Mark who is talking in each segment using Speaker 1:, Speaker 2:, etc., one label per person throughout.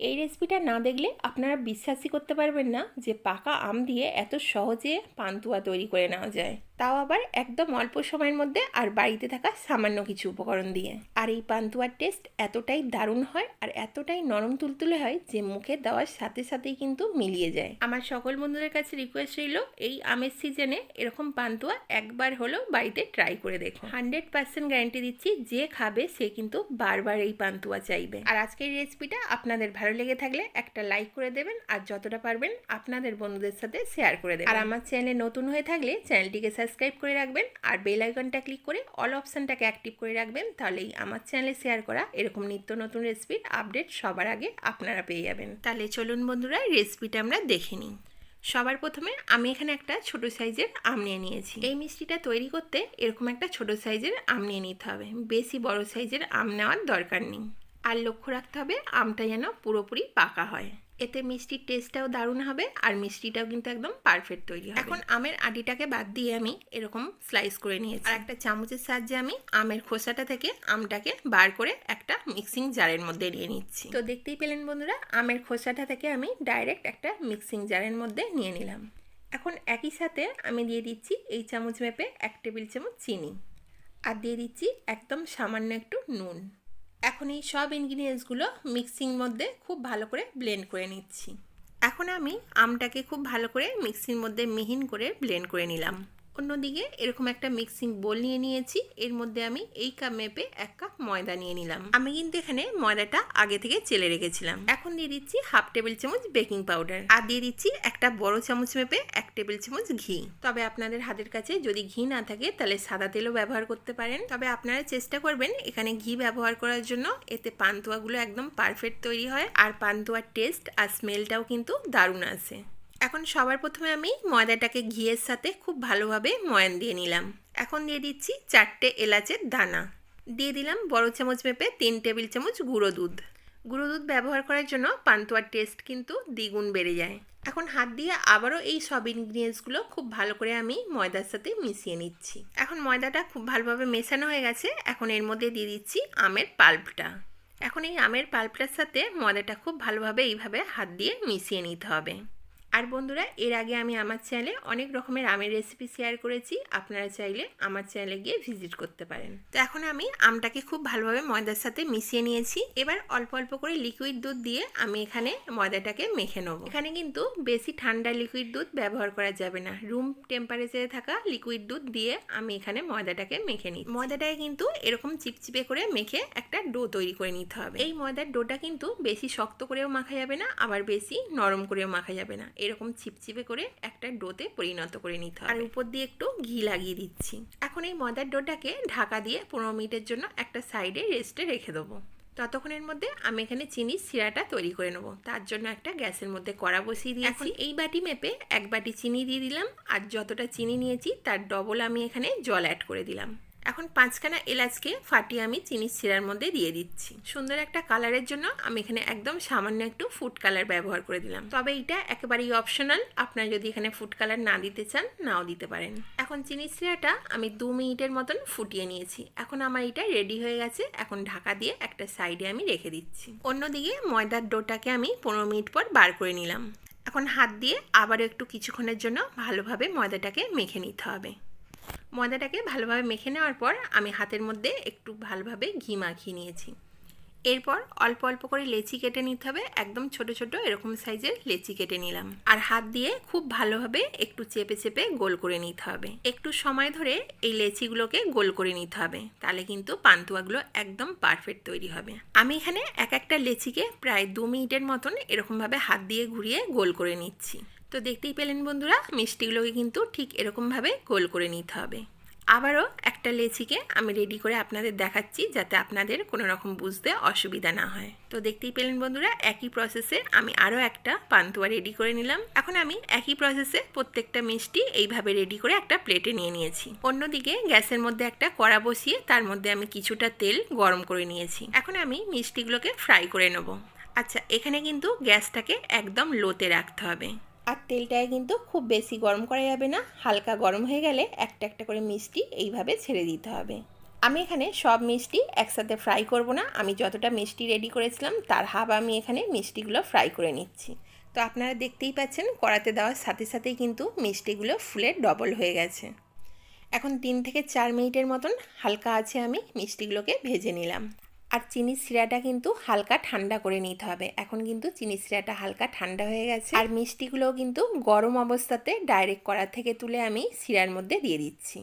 Speaker 1: এই রেসিপিটা না দেখলে আপনারা বিশ্বাসই করতে পারবেন না যে পাকা আম দিয়ে এত সহজে পান্তুয়া তৈরি করে নেওয়া যায়। তাও আবার একদম অল্প সময়ের মধ্যে আর বাড়িতে থাকা সামান্য কিছু উপকরণ দিয়ে। আর এই পান্তুয়ার টেস্ট এতটাই দারুণ হয় আর এতটাই নরম তুলতুলে হয় যে মুখে দেওয়ার সাথে সাথেই কিন্তু মিলিয়ে যায়। আমার সকল বন্ধুদের কাছে রিকোয়েস্ট রইল, এই আমের সিজনে এরকম পান্তুয়া একবার হলেও বাড়িতে ট্রাই করে দেখো হান্ড্রেড পার্সেন্ট গ্যারান্টি দিচ্ছি, যে খাবে সে কিন্তু বারবার এই পান্তুয়া চাইবে। আর আজকের রেসিপিটা আপনাদের ভালো লেগে থাকলে একটা লাইক করে দেবেন আর যতটা পারবেন আপনাদের বন্ধুদের সাথে শেয়ার করে দেবেন। আর আমার চ্যানেলে নতুন হয়ে থাকলে চ্যানেলটিকে সাবস্ক্রাইব করে রাখবেন আর বেল আইকনটা ক্লিক করে অল অপশানটাকে অ্যাক্টিভ করে রাখবেন তাহলেই আমার চ্যানেলে শেয়ার করা এরকম নিত্য নতুন রেসিপির আপডেট সবার আগে আপনারা পেয়ে যাবেন। তাহলে চলুন বন্ধুরা রেসিপিটা আমরা দেখে নিই। সবার প্রথমে আমি এখানে একটা ছোট সাইজের আম নিয়ে নিয়েছি। এই মিষ্টিটা তৈরি করতে এরকম একটা ছোট সাইজের আম নিয়ে নিতে হবে। বেশি বড় সাইজের আম নেওয়ার দরকার নেই। আর লক্ষ্য রাখতে হবে, আমটা যেন পুরোপুরি পাকা হয়। এতে মিষ্টির টেস্টটাও দারুণ হবে আর মিষ্টিটাও কিন্তু একদম পারফেক্ট তৈরি হবে। এখন আমের আটিটাকে বাদ দিয়ে আমি এরকম স্লাইস করে নিয়েছি। আর একটা চামচের সাহায্যে আমি আমের খোসাটা থেকে আমটাকে বার করে একটা মিক্সিং জারের মধ্যে নিয়ে নিচ্ছি। তো দেখতেই পেলেন বন্ধুরা, আমের খোসাটা থেকে আমি ডাইরেক্ট একটা মিক্সিং জারের মধ্যে নিয়ে নিলাম। এখন একই সাথে আমি দিয়ে দিচ্ছি এই চামচ মেপে এক টেবিল চামচ চিনি। আর দিয়ে দিচ্ছি একদম সামান্য একটু নুন। এখন এই সব ইনগ্রিডিয়েন্টসগুলো মিক্সিং মধ্যে খুব ভালো করে ব্লেন্ড করে নিচ্ছি। এখন আমি আমটাকে খুব ভালো করে মিক্সির মধ্যে মিহিন করে ব্লেন্ড করে নিলাম। অন্যদিকে এরকম একটা মিক্সিং বোল নিয়ে নিয়েছি। এর মধ্যে আমি এই কাপ মেপে এক কাপ ময়দা নিয়ে নিলাম। আমি কিন্তু এখানে ময়দাটা আগে থেকে চেলে রেখেছিলাম। এখন দিয়ে দিচ্ছি হাফ টেবিল চামচ বেকিং পাউডার আর দিয়ে দিচ্ছি একটা বড় চামচ মেপে এক টেবিল চামচ ঘি। তবে আপনাদের হাতের কাছে যদি ঘি না থাকে, তাহলে সাদা তেলও ব্যবহার করতে পারেন। তবে আপনারা চেষ্টা করবেন এখানে ঘি ব্যবহার করার জন্য। এতে পান্তুয়াগুলো একদম পারফেক্ট তৈরি হয়। আর পান্তুয়ার টেস্ট আর স্মেলটাও কিন্তু দারুণ আসে। এখন সবার প্রথমে আমি ময়দাটাকে ঘিয়ের সাথে খুব ভালোভাবে ময়ান দিয়ে নিলাম। এখন দিয়ে দিচ্ছি চারটে এলাচের দানা। দিয়ে দিলাম বড় চামচ মেপে তিন টেবিল চামচ গুঁড়ো দুধ। গুঁড়ো দুধ ব্যবহার করার জন্য পান্তুয়ার টেস্ট কিন্তু দ্বিগুণ বেড়ে যায়। এখন হাত দিয়ে আবারও এই সব ইনগ্রিডিয়েন্টসগুলো খুব ভালো করে আমি ময়দার সাথে মিশিয়ে নিচ্ছি। এখন ময়দাটা খুব ভালোভাবে মেশানো হয়ে গেছে। এখন এর মধ্যে দিয়ে দিচ্ছি আমের পাল্পটা। এখন এই আমের পাল্পটার সাথে ময়দাটা খুব ভালোভাবে এইভাবে হাত দিয়ে মিশিয়ে নিতে হবে। আর বন্ধুরা, এর আগে আমি আমার চ্যানেলে অনেক রকমের আমের রেসিপি শেয়ার করেছি। আপনারা চাইলে আমার চ্যানেলে গিয়ে ভিজিট করতে পারেন। তো এখন আমি আমটাকে খুব ভালোভাবে ময়দার সাথে মিশিয়ে নিয়েছি। এবার অল্প অল্প করে লিকুইড দুধ দিয়ে আমি এখানে ময়দাটাকে মেখে নেব। এখানে কিন্তু বেশি ঠান্ডা লিকুইড দুধ ব্যবহার করা যাবে না। রুম টেম্পারেচারে থাকা লিকুইড দুধ দিয়ে আমি এখানে ময়দাটাকে মেখে নিই ময়দাটাকে কিন্তু এরকম চিপচিপে করে মেখে একটা ডো তৈরি করে নিতে হবে। এই ময়দার ডোটা কিন্তু বেশি শক্ত করেও মাখা যাবে না, আবার বেশি নরম করেও মাখা যাবে না। এরকম চিপচিপে করে একটা ডোতে পরিণত করে নিতে হবে। আর উপর দিয়ে একটু ঘি লাগিয়ে দিচ্ছি। এখন এই ময়দার ডোটাকে ঢাকা দিয়ে পনেরো মিনিটের জন্য একটা সাইডে রেস্টে রেখে দেবো। ততক্ষণের মধ্যে আমি এখানে চিনির সিরাটা তৈরি করে নেব। তার জন্য একটা গ্যাসের মধ্যে কড়া বসিয়ে দিয়েছি। এই বাটি মেপে এক বাটি চিনি দিয়ে দিলাম। আর যতটা চিনি নিয়েছি তার ডবল আমি এখানে জল অ্যাড করে দিলাম। এখন পাঁচখানা এলাচকে ফাটিয়ে আমি চিনির শিরার মধ্যে দিয়ে দিচ্ছি। সুন্দর একটা কালারের জন্য আমি এখানে একদম সামান্য একটু ফুড কালার ব্যবহার করে দিলাম। তবে এটা একেবারেই অপশনাল আপনারা যদি এখানে ফুড কালার না দিতে চান, নাও দিতে পারেন। এখন চিনির শিরাটা আমি দু মিনিটের মতন ফুটিয়ে নিয়েছি। এখন আমার এটা রেডি হয়ে গেছে। এখন ঢাকা দিয়ে একটা সাইডে আমি রেখে দিচ্ছি। অন্যদিকে ময়দার ডোটাকে আমি পনেরো মিনিট পর বার করে নিলাম। এখন হাত দিয়ে আবারও একটু কিছুক্ষণের জন্য ভালোভাবে ময়দাটাকে মেখে নিতে হবে। ময়দাটাকে ভালোভাবে মেখে নেওয়ার পর আমি হাতের মধ্যে একটু ভালোভাবে ঘি মাখিয়ে নিয়েছি। এরপর অল্প অল্প করে লেচি কেটে নিতে হবে, একদম ছোট ছোট এরকম সাইজের লেচি কেটে নিলাম। আর হাত দিয়ে খুব ভালোভাবে একটু চেপে চেপে গোল করে নিতে হবে। একটু সময় ধরে এই লেচিগুলোকে গোল করে নিতে হবে, তাহলে কিন্তু পান্তুয়াগুলো একদম পারফেক্ট তৈরি হবে। আমি এখানে এক একটা লেচিকে প্রায় দু মিনিটের মতন এরকমভাবে হাত দিয়ে ঘুরিয়ে গোল করে নিচ্ছি। তো দেখতেই পেলেন বন্ধুরা, মিষ্টিগুলোকে কিন্তু ঠিক এরকমভাবে গোল করে নিতে হবে। আবারও একটা লেচিকে আমি রেডি করে আপনাদের দেখাচ্ছি যাতে আপনাদের কোনো রকম বুঝতে অসুবিধা না হয়। তো দেখতেই পেলেন বন্ধুরা, একই প্রসেসে আমি আরও একটা পান্তুয়া রেডি করে নিলাম। এখন আমি একই প্রসেসে প্রত্যেকটা মিষ্টি এইভাবে রেডি করে একটা প্লেটে নিয়ে নিয়েছি। অন্যদিকে গ্যাসের মধ্যে একটা কড়া বসিয়ে তার মধ্যে আমি কিছুটা তেল গরম করে নিয়েছি। এখন আমি মিষ্টিগুলোকে ফ্রাই করে নেব। আচ্ছা এখানে কিন্তু গ্যাসটাকে একদম লোতে রাখতে হবে। আর তেলটায় কিন্তু খুব বেশি গরম করা যাবে না। হালকা গরম হয়ে গেলে একটা একটা করে মিষ্টি এইভাবে ছেড়ে দিতে হবে। আমি এখানে সব মিষ্টি একসাথে ফ্রাই করব না। আমি যতটা মিষ্টি রেডি করেছিলাম, তার হাফ আমি এখানে মিষ্টিগুলো ফ্রাই করে নিচ্ছি। তো আপনারা দেখতেই পাচ্ছেন কড়াতে দেওয়ার সাথে সাথেই কিন্তু মিষ্টিগুলো ফুলে ডবল হয়ে গেছে। এখন তিন থেকে চার মিনিটের মতন হালকা আছে আমি মিষ্টিগুলোকে ভেজে নিলাম। আর চিনির শিরাটা কিন্তু হালকা ঠান্ডা করে নিতে হবে। এখন কিন্তু চিনির শিরাটা হালকা ঠান্ডা হয়ে গেছে। আর মিষ্টিগুলোও কিন্তু গরম অবস্থাতে ডাইরেক্ট কড়া থেকে তুলে আমি শিরার মধ্যে দিয়ে দিচ্ছি।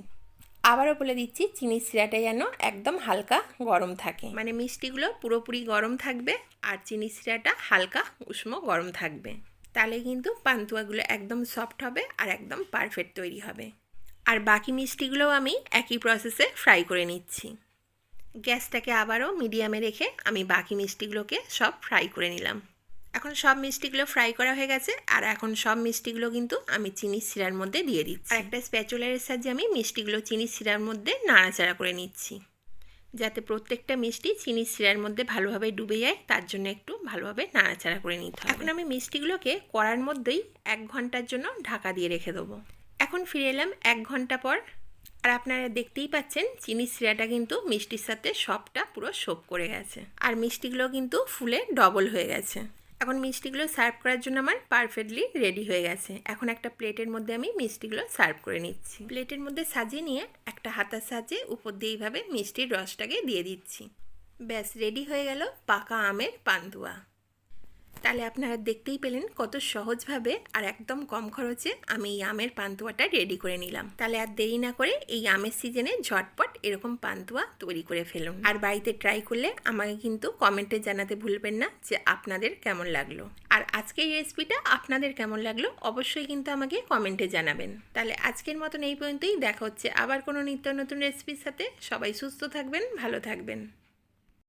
Speaker 1: আবারও বলে দিচ্ছি চিনির শিরাটা যেন একদম হালকা গরম থাকে। মানে মিষ্টিগুলো পুরোপুরি গরম থাকবে আর চিনির শিরাটা হালকা উষ্ণ গরম থাকবে। তাহলে কিন্তু পান্তুয়াগুলো একদম সফট হবে আর একদম পারফেক্ট তৈরি হবে। আর বাকি মিষ্টিগুলোও আমি একই প্রসেসে ফ্রাই করে নিচ্ছি। গ্যাসটাকে আবারও মিডিয়ামে রেখে আমি বাকি মিষ্টিগুলোকে সব ফ্রাই করে নিলাম। এখন সব মিষ্টিগুলো ফ্রাই করা হয়ে গেছে আর এখন সব মিষ্টিগুলো কিন্তু আমি চিনির শিরার মধ্যে দিয়ে দিচ্ছি। আর একটা স্প্যাচুলারের সাহায্যে আমি মিষ্টিগুলো চিনির শিরার মধ্যে নাড়াচাড়া করে নিচ্ছি। যাতে প্রত্যেকটা মিষ্টি চিনির শিরার মধ্যে ভালোভাবে ডুবে যায়, তার জন্য একটু ভালোভাবে নাড়াচাড়া করে নিতে হবে। এখন আমি মিষ্টিগুলোকে কড়ার মধ্যেই এক ঘণ্টার জন্য ঢাকা দিয়ে রেখে দেবো। এখন ফিরে এলাম এক ঘণ্টা পর আর আপনারা দেখতেই পাচ্ছেন চিনি শিরাটা কিন্তু মিষ্টির সাথে সবটা পুরো সোপ করে গেছে। আর মিষ্টিগুলো কিন্তু ফুলে ডবল হয়ে গেছে। এখন মিষ্টিগুলো সার্ভ করার জন্য আমার পারফেক্টলি রেডি হয়ে গেছে। এখন একটা প্লেটের মধ্যে আমি মিষ্টিগুলো সার্ভ করে নিচ্ছি। প্লেটের মধ্যে সাজিয়ে নিয়ে একটা হাতার সাহায্যে উপর দিয়ে এইভাবে মিষ্টির রসটাকে দিয়ে দিচ্ছি। ব্যাস, রেডি হয়ে গেল পাকা আমের পান্তুয়া। তাহলে আপনারা দেখতেই পেলেন কত সহজভাবে আর একদম কম খরচে আমি এই আমের পান্তুয়াটা রেডি করে নিলাম। তাহলে আর দেরি না করে এই আমের সিজনে ঝটপট এরকম পান্তুয়া তৈরি করে ফেলুন। আর বাড়িতে ট্রাই করলে আমাকে কিন্তু কমেন্টে জানাতে ভুলবেন না যে আপনাদের কেমন লাগল। আর আজকের রেসিপিটা আপনাদের কেমন লাগল অবশ্যই কিন্তু আমাকে কমেন্টে জানাবেন। তাহলে আজকের মতন এই পর্যন্তই। দেখা হচ্ছে আবার কোনো নিত্য নতুন রেসিপির সাথে। সবাই সুস্থ থাকবেন, ভালো থাকবেন।